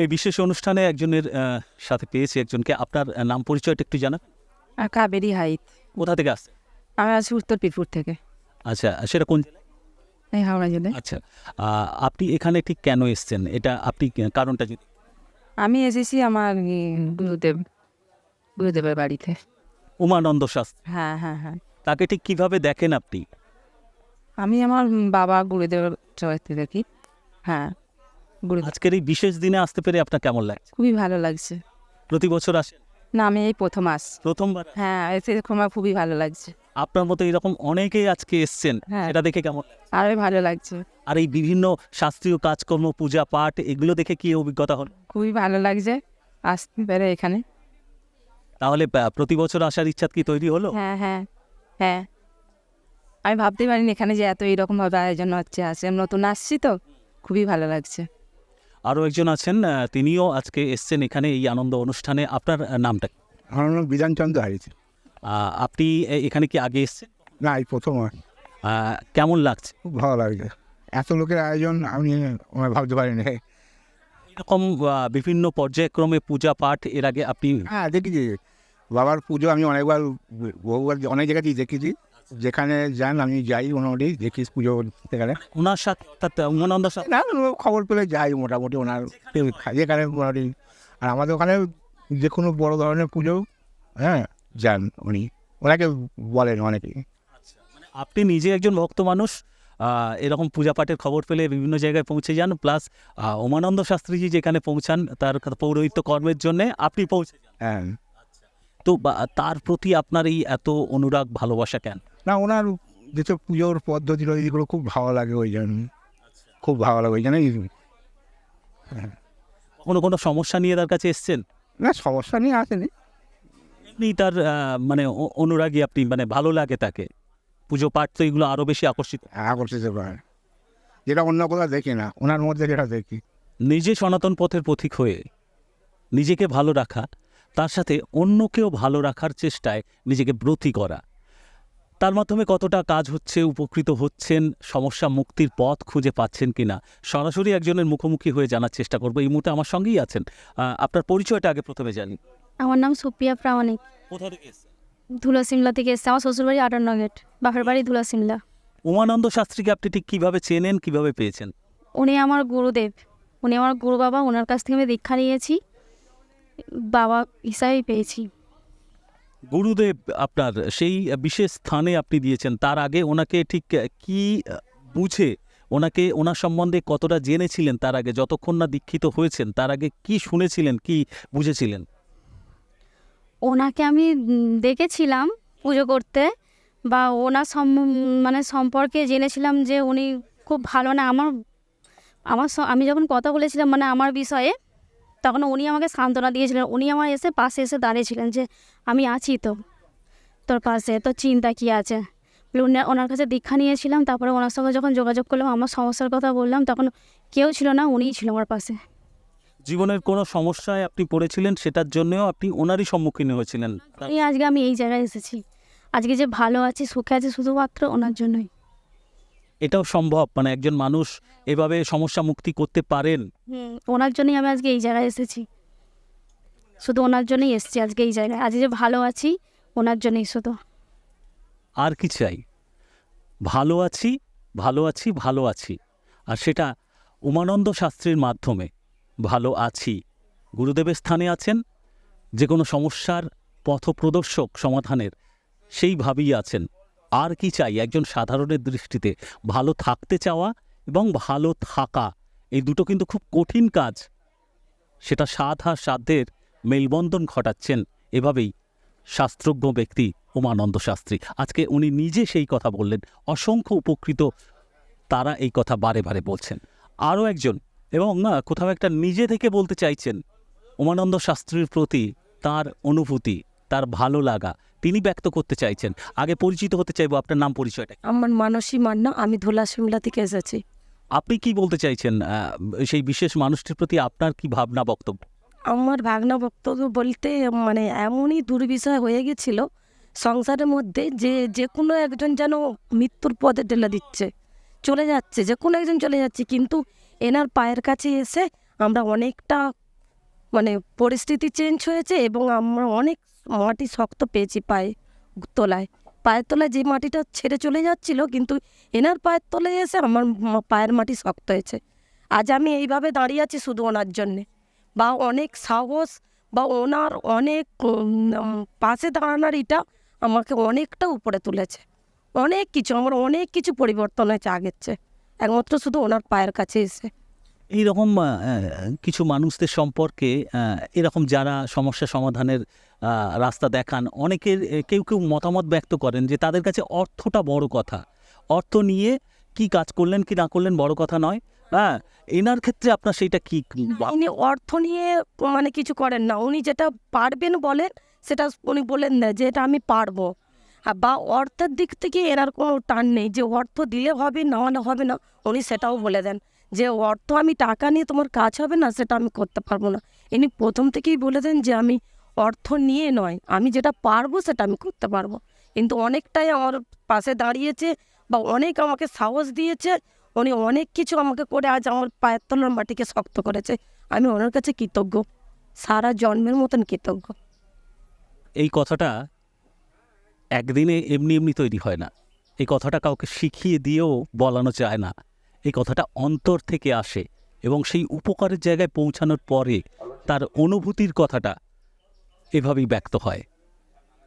এই বিশেষ অনুষ্ঠানে একজনের সাথে পেয়েছি একজনকে। আপনার নাম পরিচয়টা একটু জানা আর কাবেরি হাইট কোথা থেকে আসছে আমি আছি উত্তর পিরপুর থেকে। আচ্ছা সেটা কোন? এই হাওড়া জেলায়। আচ্ছা আপনি এখানে ঠিক কেন এসছেন? এটা আপনি কারণটা যদি। আমি এসেছি আমার গুরুদেব গুরুদেবের বাড়িতে। উমানন্দ শাস্ত্রী। হ্যাঁ হ্যাঁ হ্যাঁ। তাকে ঠিক কীভাবে দেখেন আপনি? আমি আমার বাবা গুরুদেবের চরিত্রে দেখি। হ্যাঁ। আজকের এই বিশেষ দিনে আসতে পেরে আপনার কেমন লাগছে? খুবই ভালো লাগছে। প্রতি বছর আসেন? না আমি এই প্রথম আস প্রথমবার হ্যাঁ এসে আমার খুবই ভালো লাগছে। আপনার মতো এরকম অনেকেই আজকে এসছেন হ্যাঁ। এটা দেখে কেমন? আরও ভালো লাগছে। আর এই বিভিন্ন শাস্ত্রীয় কাজকর্ম পূজা পাঠ এগুলো দেখে কি অভিজ্ঞতা হল? খুবই ভালো লাগছে আসতে পেরে এখানে। তাহলে প্রতি বছর আসার ইচ্ছা কি তৈরি হলো? হ্যাঁ হ্যাঁ হ্যাঁ। আমি ভাবতে পারিনি এখানে যে এত এইরকমভাবে আয়োজন হচ্ছে আসে নতুন আসছি তো খুবই ভালো লাগছে। আরও একজন আছেন তিনিও আজকে এসছেন এখানে এই আনন্দ অনুষ্ঠানে। আপনার নামটা? আমার নাম বিধানচন্দ্র হারিয়েছে আপনি এখানে কি আগে এসছেন? না এই প্রথম কেমন লাগছে? খুব ভালো লাগছে। এত লোকের আয়োজন আমি ভাবতে পারিনি। এরকম বিভিন্ন পর্যায়ক্রমে পূজা পাঠ এর আগে আপনি হ্যাঁ দেখেছি। বাবার পুজো আমি অনেকবার বহুবার অনেক জায়গাতেই দেখেছি। যেখানে যান আমি যাই মোটামুটি দেখি পুজো করতে গেলে। ওনার সাথে উমানন্দ সাথে? না খবর পেলে যাই মোটামুটি ওনার যেখানে মোটামুটি। আর আমাদের ওখানে যে কোনো বড় ধরনের পুজো হ্যাঁ যান উনি। ওনাকে বলেন অনেকেই। আপনি নিজে একজন ভক্ত মানুষ এরকম পূজা পাঠের খবর পেলে বিভিন্ন জায়গায় পৌঁছে যান প্লাস উমানন্দ শাস্ত্রীজি যেখানে পৌঁছান তার পৌরোহিত্য কর্মের জন্য আপনি পৌঁছে যান। হ্যাঁ। তো তার প্রতি আপনার এই এত অনুরাগ ভালোবাসা কেন? না ওনার যেসব পুজোর পদ্ধতি রয়েছে এগুলো খুব ভালো লাগে ওই জন্য। খুব ভালো লাগে ওই জন্যই কোনো কোনো সমস্যা নিয়ে তার কাছে এসছেন? না সমস্যা নিয়ে আসেনি। এমনি তার মানে অনুরাগী আপনি মানে ভালো লাগে তাকে? পুজো পাঠ তো এগুলো আরও বেশি আকর্ষিত। আকর্ষিত করে যেটা অন্য কোথাও দেখি না ওনার মধ্যে যেটা দেখি। নিজে সনাতন পথের পথিক হয়ে নিজেকে ভালো রাখা তার সাথে অন্যকেও ভালো রাখার চেষ্টায় নিজেকে ব্রতী করা। তার মাধ্যমে কতটা কাজ হচ্ছে উপকৃত হচ্ছেন সমস্যা মুক্তির পথ খুঁজে পাচ্ছেন কিনা? সরাসরি একজনের মুখোমুখি হয়ে জানার চেষ্টা করব। এই মুহূর্তে আমার সঙ্গেই আছেন। আপনার পরিচয়টা আগে প্রথমে জানি। আমার নাম সুপ্রিয়া প্রামাণিক। কোথা থেকে ধুলা সিমলা থেকে এসছে। আমার শ্বশুরবাড়ি আটান্ন গেট বাপের বাড়ি ধুলা সিমলা উমানন্দ শাস্ত্রীকে আপনি ঠিক কীভাবে চেনেন কীভাবে পেয়েছেন? উনি আমার গুরুদেব। উনি আমার গুরু বাবা ওনার কাছ থেকে আমি দীক্ষা নিয়েছি। বাবা হিসাবেই পেয়েছি। গুরুদেব আপনার সেই বিশেষ স্থানে আপনি দিয়েছেন, তার আগে ওনাকে ঠিক কি বুঝে, ওনাকে, ওনার সম্বন্ধে কতটা জেনেছিলেন, তার আগে যতক্ষণ না দীক্ষিত হয়েছেন, তার আগে কি শুনেছিলেন, কি বুঝেছিলেন? ওনাকে আমি দেখেছিলাম পুজো করতে বা ওনার সম মানে সম্পর্কে জেনেছিলাম যে উনি খুব ভালো না, আমার আমার আমি যখন কথা বলেছিলাম মানে আমার বিষয়ে তখন উনি আমাকে সান্ত্বনা দিয়েছিলেন। উনি আমার এসে পাশে এসে দাঁড়িয়েছিলেন যে আমি আছি তো তোর পাশে তোর চিন্তা কী আছে? বলে উনি ওনার কাছে দীক্ষা নিয়েছিলাম তারপরে ওনার সঙ্গে যখন যোগাযোগ করলাম আমার সমস্যার কথা বললাম তখন কেউ ছিল না উনিই ছিল আমার পাশে। জীবনের কোনো সমস্যায় আপনি পড়েছিলেন সেটার জন্যও আপনি ওনারই সম্মুখীন হয়েছিলেন। আজকে আমি এই জায়গায় এসেছি। আজকে যে ভালো আছি সুখে আছি শুধুমাত্র ওনার জন্যই। এটাও সম্ভব মানে একজন মানুষ এভাবে সমস্যা মুক্তি করতে পারেন। ওনার জন্যই আমি আজকে এই জায়গায় এসেছি। শুধু ওনার জন্যই এসেছি আজকে এই জায়গায়। আজকে যে ভালো আছি ওনার জন্যই শুধু। আর কি চাই? ভালো আছি ভালো আছি ভালো আছি। আর সেটা উমানন্দ শাস্ত্রীর মাধ্যমে। ভালো আছি। গুরুদেবের স্থানে আছেন যে কোনো সমস্যার পথপ্রদর্শক সমাধানের সেইভাবেই আছেন। আর কি চাই? একজন সাধারণের দৃষ্টিতে ভালো থাকতে চাওয়া এবং ভালো থাকা, এই দুটো কিন্তু খুব কঠিন কাজ। সেটা সাধ সাধ্যের মেলবন্ধন ঘটাচ্ছেন এভাবেই শাস্ত্রজ্ঞ ব্যক্তি উমানন্দ শাস্ত্রী। আজকে উনি নিজে সেই কথা বললেন। অসংখ্য উপকৃত তারা এই কথা বারে বারে বলছেন। আরও একজন, এবং না, কোথাও একটা নিজে থেকে বলতে চাইছেন, উমানন্দ শাস্ত্রীর প্রতি তার অনুভূতি, তার ভালো লাগা তিনি ব্যক্ত করতে চাইছেন। আগে পরিচিত হতে চাইব আপনার নাম পরিচয়টা? আমার মানসী মান্না আমি ধুলা সিমলা থেকে এসেছি। আপনি কি বলতে চাইছেন সেই বিশেষ মানুষটির প্রতি আপনার কি ভাবনা বক্তব্য? আমার ভাবনা বক্তব্য বলতে মানে এমনই দুর্বিষয় হয়ে গেছিল সংসারের মধ্যে যে যে কোনো একজন যেন মৃত্যুর পথে ঠেলে দিচ্ছে। চলে যাচ্ছে যে কোনো একজন চলে যাচ্ছে কিন্তু এনার পায়ের কাছে এসে আমরা অনেকটা মানে পরিস্থিতি চেঞ্জ হয়েছে এবং আমরা অনেক মাটি শক্ত পেয়েছি পায়ে তলায়। পায়ের তলায় যে মাটিটা ছেড়ে চলে যাচ্ছিল কিন্তু এনার পায়ের তলায় এসে আমার পায়ের মাটি শক্ত হয়েছে। আজ আমি এইভাবে দাঁড়িয়ে আছি শুধু ওনার জন্যে। বা অনেক সাহস বা ওনার অনেক পাশে দাঁড়ানোর এটা আমাকে অনেকটা উপরে তুলেছে। অনেক কিছু, আমার অনেক কিছু পরিবর্তন হয়েছে আগের চেয়ে। একমাত্র শুধু ওনার পায়ের কাছে এসে। এই রকম কিছু মানুষদের সম্পর্কে এরকম যারা সমস্যা সমাধানের রাস্তা দেখান, অনেকের কেউ কেউ মতামত ব্যক্ত করেন যে তাদের কাছে অর্থটা বড় কথা। অর্থ নিয়ে কি কাজ করলেন, কি না করলেন বড় কথা নয়। হ্যাঁ এনার ক্ষেত্রে আপনার সেইটা কি? উনি অর্থ নিয়ে মানে কিছু করেন না। উনি যেটা পারবেন বলেন, সেটা উনি বলেন না যে এটা আমি পারব। বা অর্থের দিক থেকে এনার কোনো টান নেই যে অর্থ দিলে হবে, না হলে হবে না, উনি সেটাও বলে দেন। যে অর্থ আমি টাকা নিয়ে তোমার কাজ হবে না, সেটা আমি করতে পারব না। ইনি প্রথম থেকেই বলে দেন যে আমি অর্থ নিয়ে নয়, আমি যেটা পারব সেটা আমি করতে পারব। কিন্তু অনেকটাই আমার পাশে দাঁড়িয়েছে বা অনেক আমাকে সাহস দিয়েছে, উনি অনেক কিছু আমাকে করে আজ আমার পায়ের তলার মাটিকে শক্ত করেছে। আমি ওনার কাছে কৃতজ্ঞ। সারা জন্মের মতন কৃতজ্ঞ। এই কথাটা একদিনে এমনি এমনি তৈরি হয় না। এই কথাটা কাউকে শিখিয়ে দিয়েও বলানো যায় না। এই কথাটা অন্তর থেকে আসে এবং সেই উপকারের জায়গায় পৌঁছানোর পরে তার অনুভূতির কথাটা এভাবেই ব্যক্ত হয়।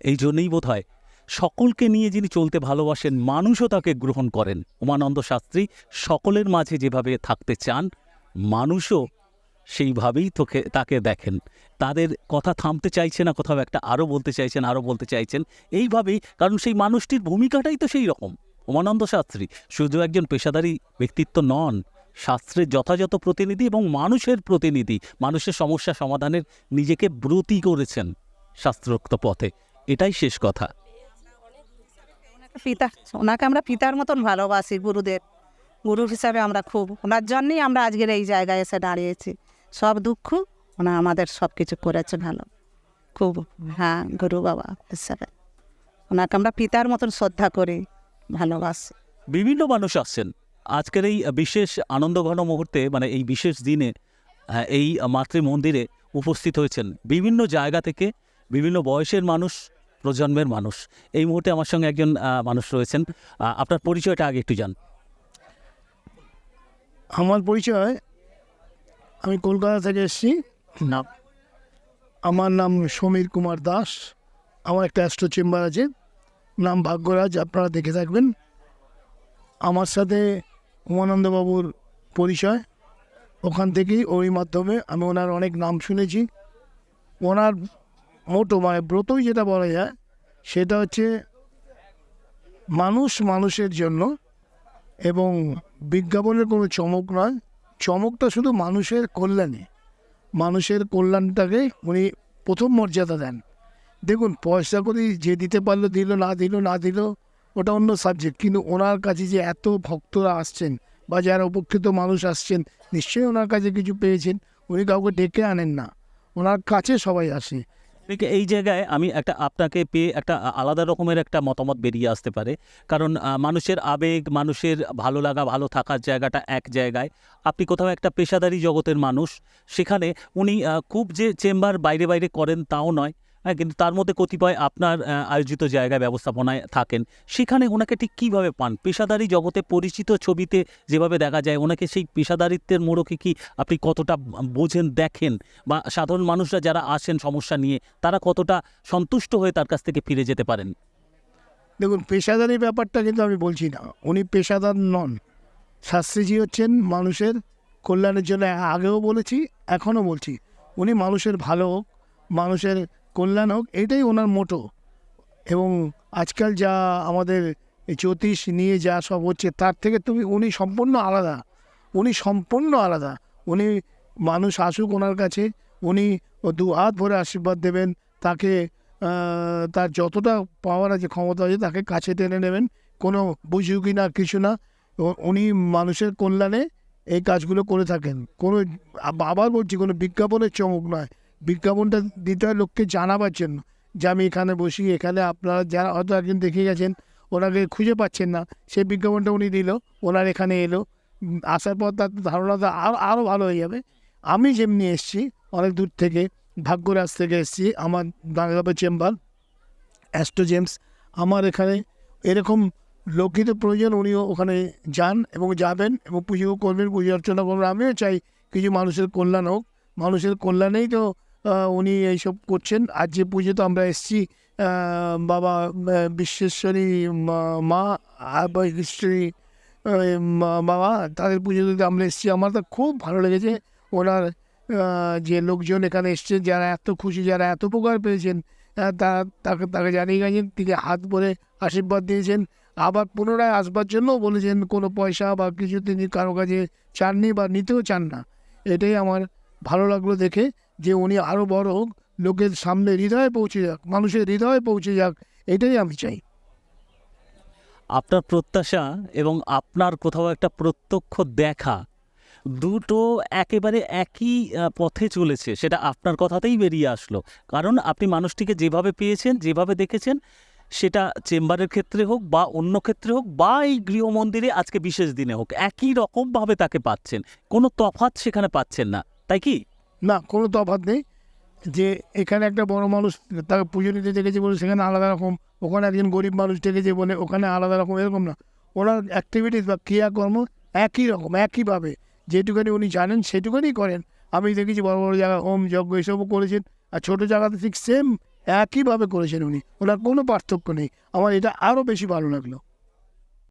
এই জন্যই বোধ হয় সকলকে নিয়ে যিনি চলতে ভালোবাসেন, মানুষও তাকে গ্রহণ করেন। উমানন্দ শাস্ত্রী সকলের মাঝে যেভাবে থাকতে চান, মানুষও সেইভাবেই তোকে, তাকে দেখেন। তাদের কথা থামতে চাইছে না কোথাও, একটা আরও বলতে চাইছেন, আরও বলতে চাইছেন। এইভাবেই, কারণ সেই মানুষটির ভূমিকাটাই তো সেই রকম। উমানন্দ শাস্ত্রী শুধু একজন পেশাদারী ব্যক্তিত্ব নন, শাস্ত্রের যথাযথ প্রতিনিধি এবং মানুষের প্রতিনিধি, মানুষের সমস্যা সমাধানের নিজেকে ব্রতী করেছেন শাস্ত্রোক্ত পথে। এটাই শেষ কথা। পিতা, ওনাকে আমরা পিতার মতন ভালোবাসি গুরুদেব গুরু হিসাবে আমরা খুব, ওনার জন্যই আমরা আজকের এই জায়গায় এসে দাঁড়িয়েছি। সব দুঃখ ওনা আমাদের সব কিছু করেছে ভালো। খুব হ্যাঁ গুরু বাবা হিসাবে। ওনাকে আমরা পিতার মতন শ্রদ্ধা করি। ভালোবাসি। বিভিন্ন মানুষ আসছেন। আজকের এই বিশেষ আনন্দঘন মুহূর্তে মানে এই বিশেষ দিনে আহ, এই মাতৃ মন্দিরে উপস্থিত হয়েছেন বিভিন্ন জায়গা থেকে বিভিন্ন বয়সের মানুষ প্রজন্মের মানুষ। এই মুহূর্তে আমার সঙ্গে একজন মানুষ রয়েছেন। আপনার পরিচয়টা আগে একটু জান। আমার পরিচয় আমি কলকাতা থেকে এসেছি। না। আমার নাম সমীর কুমার দাস। আমার একটা অ্যাস্ট্রো চেম্বার আছে। নাম ভাগ্যরাজ, আপনারা দেখে থাকবেন। আমার সাথে উমানন্দবাবুর পরিচয়। ওখান থেকেই ওই মাধ্যমে আমি ওনার অনেক নাম শুনেছি। ওনার মোটো মানে ব্রতই যেটা বলা যায়, সেটা হচ্ছে মানুষ মানুষের জন্য এবং বিজ্ঞাপনের কোনো চমক নয়। চমকটা শুধু মানুষের কল্যাণে। মানুষের কল্যাণটাকে উনি প্রথম মর্যাদা দেন। দেখুন, পয়সা করে যে দিতে পারল, দিল, না দিল না দিল, ওটা অন্য সাবজেক্ট কিন্তু ওনার কাছে যে এত ভক্তরা আসছেন বা যারা উপকৃত মানুষ আসছেন, নিশ্চয়ই ওনার কাছে কিছু পেয়েছেন। উনি কাউকে ডেকে আনেন না। ওনার কাছে সবাই আসে। এই জায়গায় আমি একটা আপনাকে পেয়ে একটা আলাদা রকমের একটা মতামত বেরিয়ে আসতে পারে। কারণ মানুষের আবেগ, মানুষের ভালো লাগা, ভালো থাকার জায়গাটা এক জায়গায়। আপনি কোথাও একটা পেশাদারি জগতের মানুষ, সেখানে উনি খুব যে চেম্বার বাইরে বাইরে করেন তাও নয়। হ্যাঁ কিন্তু তার মধ্যে কতিপয় আপনার আয়োজিত জায়গায় ব্যবস্থাপনায় থাকেন। সেখানে ওনাকে ঠিক কীভাবে পান? পেশাদারি জগতে পরিচিত ছবিতে যেভাবে দেখা যায়, ওনাকে সেই পেশাদারিত্বের মোড়কে কি আপনি কতটা বোঝেন, দেখেন? বা সাধারণ মানুষরা যারা আসেন সমস্যা নিয়ে, তারা কতটা সন্তুষ্ট হয়ে তার কাছ থেকে ফিরে যেতে পারেন? দেখুন, পেশাদারি ব্যাপারটা কিন্তু আমি বলছি না। উনি পেশাদার নন। শাস্ত্রীজি হচ্ছেন মানুষের কল্যাণের জন্য, আগেও বলেছি, এখনও বলছি। উনি মানুষের ভালো মানুষের কল্যাণ হোক এটাই ওনার মোটো। এবং আজকাল যা আমাদের জ্যোতিষ নিয়ে যা সব হচ্ছে, তার থেকে তুমি, উনি সম্পূর্ণ আলাদা। উনি সম্পূর্ণ আলাদা। উনি মানুষ আসুক ওনার কাছে, উনি দু হাত ভরে আশীর্বাদ দেবেন, তাকে তার যতটা পাওয়ার আছে, ক্ষমতা আছে, তাকে কাছে টেনে নেবেন। কোনো বুঝুকি না, কিছু না। উনি মানুষের কল্যাণে এই কাজগুলো করে থাকেন। কোনো আব- আবার বলছি কোনো বিজ্ঞাপনের চমক নয়। বিজ্ঞাপনটা দিতে হয় লোককে জানাবার জন্য যে আমি এখানে বসি, এখানে আপনারা যারা হয়তো একদিন দেখে গেছেন, ওনাকে খুঁজে পাচ্ছেন না। সেই বিজ্ঞাপনটা উনি দিল, ওনার এখানে এলো। আসার পর তার ধারণাটা আরও আরও ভালো হয়ে যাবে। আমি যেমনি এসছি, অনেক দূর থেকে, ভাগ্যরাজ থেকে এসছি, আমার দাঁড়াবে চেম্বার, অ্যাস্ট্রো জেমস। আমার এখানে এরকম লোকই তো প্রয়োজন, উনিও ওখানে যান এবং যাবেন এবং পুজো করবেন, পুজো অর্চনা করবেন। আমিও চাই কিছু মানুষের কল্যাণ হোক। মানুষের কল্যাণেই তো উনি এইসব করছেন। আর যে পুজো তো আমরা এসছি বাবা বিশ্বেশ্বরী মা- মা- বাবা, তাদের পুজো দিতে আমরা এসেছি, আমার তো খুব ভালো লেগেছে। ওনার যে লোকজন এখানে এসছেন, যারা এত খুশি, যারা এত উপকার পেয়েছেন তারা তাকে তাকে জানিয়ে গেছেন, তিনি হাত ভরে আশীর্বাদ দিয়েছেন। আবার পুনরায় আসবার জন্য বলেছেন, কোনো পয়সা বা কিছু তিনি কারও কাছে চাননি বা নিতেও চান না। এটাই আমার ভালো লাগল দেখে। যে উনি আরও বড় লোকের সামনে হৃদয়ে পৌঁছে যাক, মানুষের হৃদয়ে পৌঁছে যাক, এটাই আমি চাই। আপনার প্রত্যাশা এবং আপনার কোথাও একটা প্রত্যক্ষ দেখা, দুটো একেবারে একই পথে চলেছে, সেটা আপনার কথাতেই বেরিয়ে আসলো। কারণ আপনি মানুষটিকে যেভাবে পেয়েছেন, যেভাবে দেখেছেন, সেটা চেম্বারের ক্ষেত্রে হোক বা অন্য ক্ষেত্রে হোক বা এই গৃহমন্দিরে আজকে বিশেষ দিনে হোক, একই রকমভাবে তাকে পাচ্ছেন, কোনো তফাৎ সেখানে পাচ্ছেন না, তাই কি? না, কোনো তফাৎ নেই যে এখানে একটা বড় মানুষ তাকে পুজো নিতে দেখেছে বলে সেখানে আলাদা রকম, ওখানে একজন গরিব মানুষ ডেকেছে বলে ওখানে আলাদা রকম, এরকম না। ওনার অ্যাক্টিভিটিস বা ক্রিয়াকর্ম একই রকম, একইভাবে। যেটুখানি উনি জানেন সেটুখানি করেন। আমি দেখেছি বড় বড় জায়গা হোম যজ্ঞ এসবও করেছেন আর ছোটো জায়গাতে ঠিক সেম একইভাবে করেছেন উনি। ওনার কোনো পার্থক্য নেই। আমার এটা আরও বেশি ভালো লাগল।